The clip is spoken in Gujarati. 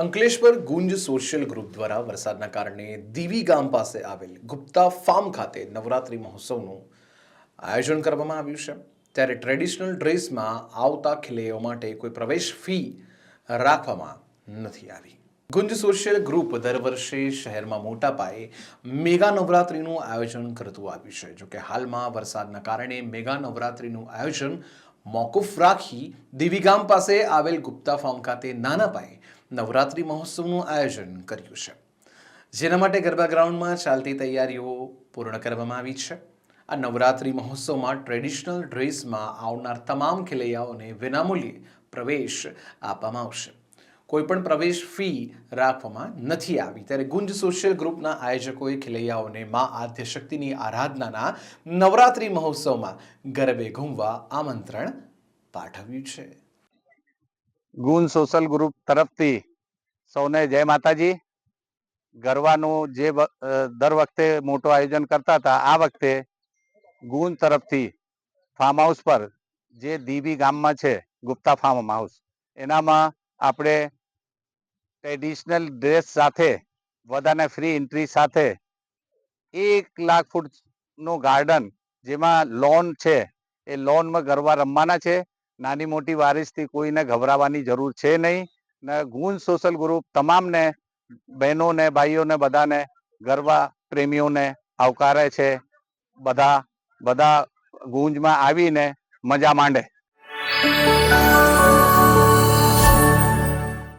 અંકલેશ્વર ગુંજ સોશિયલ ગ્રુપ દ્વારા વરસાદના કારણે દીવી ગામ પાસે આવેલ ગુપ્તા ફાર્મ ખાતે નવરાત્રી મહોત્સવનું આયોજન કરવામાં આવ્યું છે. ત્યારે ટ્રેડિશનલ ડ્રેસમાં આવતા ખેલૈયાઓ માટે કોઈ પ્રવેશ ફી રાખવામાં નથી આવી. ગુંજ સોશિયલ ગ્રુપ દર વર્ષે શહેરમાં મોટા પાયે મેગા નવરાત્રીનું આયોજન કરતું આવ્યું છે. જોકે હાલમાં વરસાદના કારણે મેગા નવરાત્રીનું આયોજન મોકૂફ રાખી દેવીગામ પાસે આવેલ ગુપ્તા ફાર્મ ખાતે નાના પાયે નવરાત્રી મહોત્સવનું આયોજન કર્યું છે. જેના માટે ગરબા ગ્રાઉન્ડમાં ચાલતી તૈયારીઓ પૂર્ણ કરવામાં આવી છે. આ નવરાત્રિ મહોત્સવમાં ટ્રેડિશનલ ડ્રેસમાં આવનાર તમામ ખેલૈયાઓને વિનામૂલ્યે પ્રવેશ આપવામાં આવશે. કોઈપણ પ્રવેશ ફી રાખવામાં નથી આવી. ત્યારે ગુંજ સોશિયલ ગ્રુપના આયોજકોએ ખેલૈયાઓને મા આદ્ય શક્તિની આરાધનાના નવરાત્રિ મહોત્સવમાં ગરબે ઘૂમવા આમંત્રણ પાઠવ્યું છે. ગુણ સોશિયલ ગ્રુપ તરફથી સૌને જય માતાજી. ગરબાનું જે દર વખતે મોટું આયોજન કરતા હતા, આ વખતે ગુણ તરફથી ફાર્મ હાઉસ પર જે દીવી ગામમાં છે, ગુપ્તા ફાર્મ હાઉસ એનામાં આપણે ટ્રેડિશનલ ડ્રેસ સાથે બધાને ફ્રી એન્ટ્રી સાથે એક લાખ ફૂટનું ગાર્ડન જેમાં લોન છે, એ લોનમાં ગરબા રમવાના છે. નાની મોટી વારિશથી કોઈને ગભરાવાની જરૂર છે નહીં. ને ગુંજ સોશિયલ ગ્રુપ તમામને, બહેનોને, ભાઈઓને બધાને ગરબા પ્રેમીઓને આવકારે છે. બધા બધા ગુંજમાં આવીને મજા માંડે.